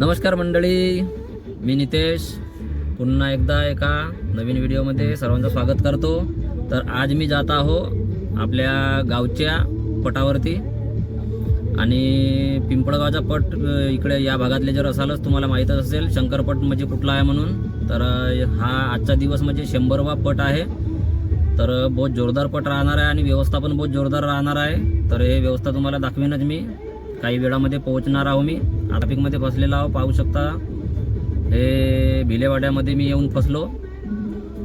नमस्कार मंडळी मी नितेश. पुन्हा एकदा एका नवीन व्हिडिओमध्ये सर्वांचं स्वागत करतो. तर आज मी जात आहो आपल्या गावच्या पटावरती. आणि पिंपळगावचा पट इकडे या भागातले जर असालच तुम्हाला माहीतच असेल शंकरपट म्हणजे कुठला आहे म्हणून. तर हा आजचा दिवस म्हणजे शंभरवा पट आहे. तर बहुत जोरदार पट राहणार आहे आणि व्यवस्था पण बहुत जोरदार राहणार आहे. तर हे व्यवस्था तुम्हाला दाखवेनच मी. काही वेळामध्ये पोहोचणार आहो मी. ट्रॅफिकमध्ये फसलेला आहो पाहू शकता. हे भिलेवाड्यामध्ये मी येऊन फसलो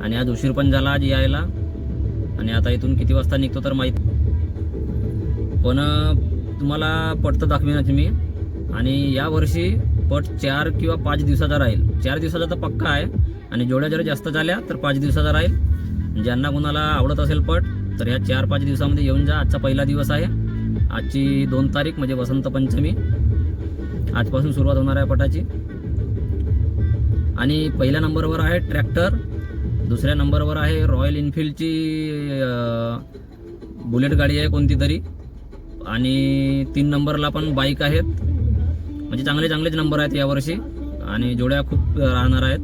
आणि आज उशीर पण झाला आज यायला. आणि आता इथून किती वाजता निघतो तर माहीत पण तुम्हाला पट तर दाखवीनच मी. आणि यावर्षी पट चार किंवा पाच दिवसाचा राहील. चार दिवसाचा तर पक्का आहे. आणि जेवढ्या जर जास्त झाल्या तर पाच दिवसाचा राहील. ज्यांना कोणाला आवडत असेल पट तर ह्या चार पाच दिवसामध्ये येऊन जा. आजचा पहिला दिवस आहे. आजची दोन तारीख म्हणजे वसंत पंचमी. आजपासून सुरुवात होणार आहे पटाची. आणि पहिल्या नंबरवर आहे ट्रॅक्टर. दुसऱ्या नंबरवर आहे रॉयल एनफिल्डची बुलेट गाडी आहे कोणती तरी. आणि तीन नंबरला पण बाईक आहेत. म्हणजे चांगले चांगलेच नंबर आहेत यावर्षी. आणि जोड्या खूप राहणार आहेत.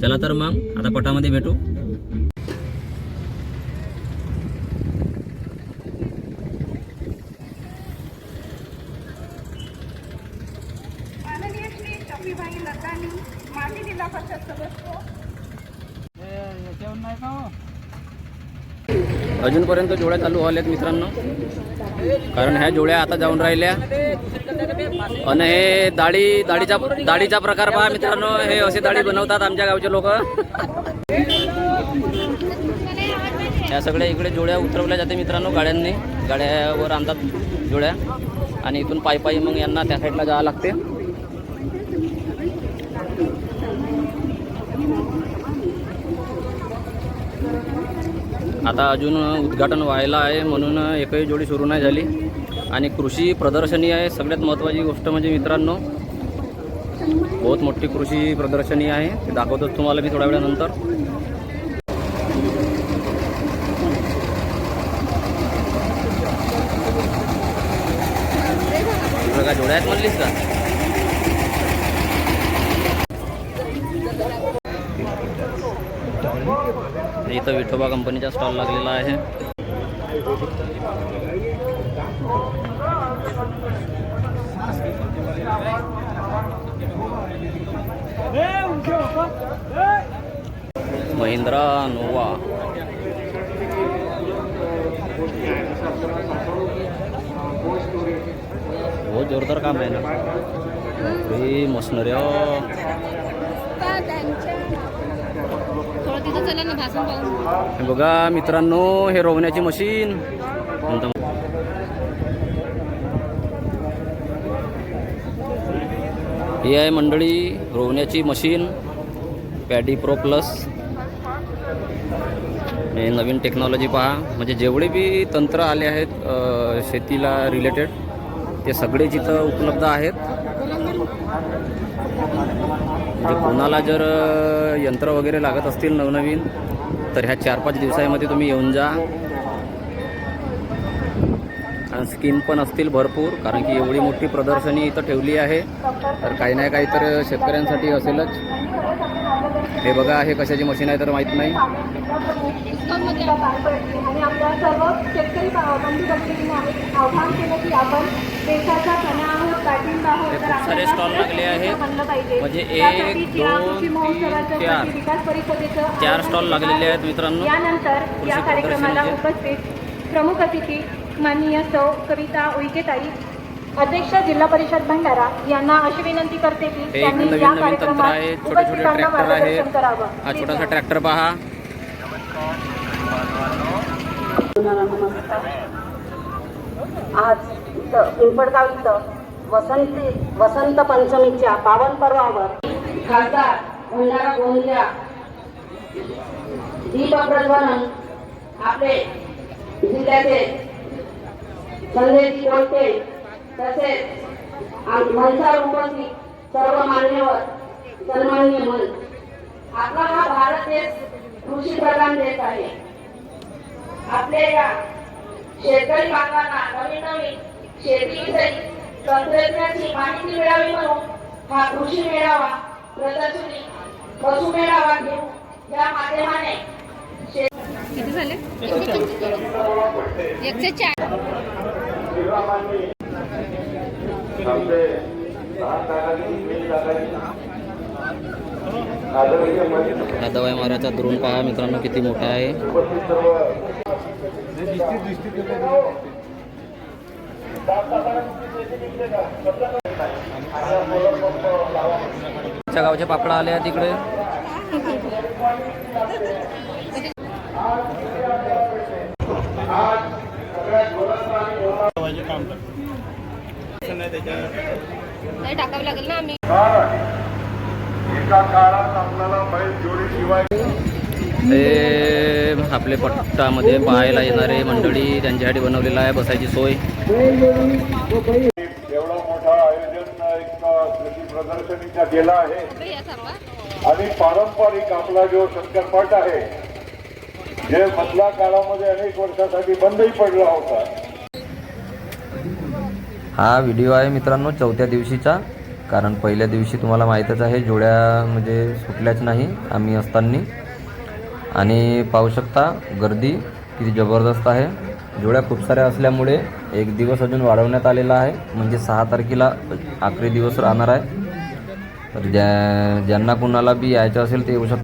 चला तर मग आता पटामध्ये भेटू. जिल्हा परिषद सदस्य अजूनपर्यंत जोड्या चालू व्हाल्यात मित्रांनो. कारण ह्या जोड्या आता जाऊन राहिल्या. आणि हे दाढी दाढीचा दाढीचा प्रकार पहा मित्रांनो. हे असे दाढी बनवतात आमच्या गावचे लोक. या सगळ्या इकडे जोड्या उतरवल्या जाते मित्रांनो गाड्यांनी. गाड्यावर आणतात जोड्या. आणि इथून पायी पायी मग यांना त्या साईडला जावं लागते. आता अजून उद्घाटन व्हायला आहे म्हणून एकही जोडी सुरू नाही झाली. आणि कृषी प्रदर्शनी आहे सगळ्यात महत्त्वाची गोष्ट म्हणजे मित्रांनो बहुत मोठी कृषी प्रदर्शनी आहे. ते दाखवतोच तुम्हाला मी थोड्या वेळानंतर. काय जोड्या आहेत म्हणलीस का? म्हणजे इथं विठोबा कंपनीचा स्टॉल लागलेला आहे. महिंद्रा नोवा. बहुत जोरदार काम आहे ना. मशनरी हे बघा मित्रांनो हे रोवण्याची मशीन. नंतर ही आहे मंडळी रोवण्याची मशीन पॅडी प्रो प्लस हे नवीन टेक्नॉलॉजी पहा. म्हणजे जेवढे बी तंत्र आले आहेत शेतीला रिलेटेड ते सगळेच इथं उपलब्ध आहेत. म्हणजे कोणाला जर यंत्र वगैरे लागत असतील नवनवीन तर ह्या चार पाच दिवसामध्ये तुम्ही येऊन जा. आणि स्कीम पण असतील भरपूर कारण की एवढी मोठी प्रदर्शनी इथं ठेवली आहे. तर काही ना काही तर शेतकऱ्यांसाठी असेलच. हे बघा हे कशाची मशीन आहे तर माहीत नाही. आणि आपल्या सर्व शेतकरी आव्हान केलं की आपण देशाचा कणा आहोत पाठिंबा आहोत हे तर stall लागले आहेत. पाहिजे. म्हणजे एक, दोन, चार. विकास परिषदेचं चार स्टॉल लागलेले आहेत मित्रांनो. यानंतर या कार्यक्रमाला प्रदर्शनीचे. उपस्थित प्रमुख अतिथी माननीय सौ कविता उईकेताई अध्यक्ष जिल्हा परिषद भंडारा यांना अशी विनंती करते की त्यांनी नवीन या नवीन तंत्र कार्यक्रमात आहे छोटे छोटे उपस्थितांना ट्रॅक्टर मार्गदर्शन आहेत करावं. हा छोटासा ट्रॅक्टर पहा. आज इथं पिंपळगाव इथं वसंती वसंत पंचमीच्या पावन पर्वावर खासदार भंडारा गोंदिया. दीप प्रज्वलन आपले जिल्ह्याचे संदेश कोलते तसेच मनसार उपस्थित सर्व मान्यवर सन्मान्य मन आपला हा भारत देश कृषी प्रधान देश आहे. आपल्या या शेतकरी बांधवांना नवीन नवीन तंत्रज्ञानाची माहिती मिळावी म्हणून हा कृषी मेळावा प्रदर्शनी पशु मेळावा घेऊन या माध्यमाने किती झाले? एकशे चार. हा दवाई मारायचा द्रोण पहा मित्रांनो किती मोठा आहे. आमच्या गावचे पापड आले आहेत तिकडे नाही टाकावं लागेल ना आम्ही. एका काळात आपल्याला बैल जोडीशिवाय ते आपले पट्टामध्ये पाहायला येणारे मंडळी त्यांच्यासाठी बनवलेलं आहे बसायची सोय. एवढं मोठं आयोजन एक कृषी प्रदर्शनीचा केला आहे. आणि पारंपरिक आपला जो शंकरपट आहे जे मधल्या काळामध्ये अनेक वर्षासाठी बंदही पडला होता. हा व्हिडिओ आहे मित्रांनो चौथ्या दिवशीचा. कारण पहिल्या दिवशी तुम्हाला माहीतच आहे जोड्या म्हणजे सुटल्याच नाही आम्ही असताना. आणि पाहू शकता गर्दी किती जबरदस्त आहे. जोड्या खूप साऱ्या असल्यामुळे एक दिवस अजून वाढवण्यात आलेला आहे. म्हणजे सहा तारखेला आखरी दिवस राहणार आहे. तर ज्या ज्यांना कुणाला बी यायचं असेल ते येऊ शकतात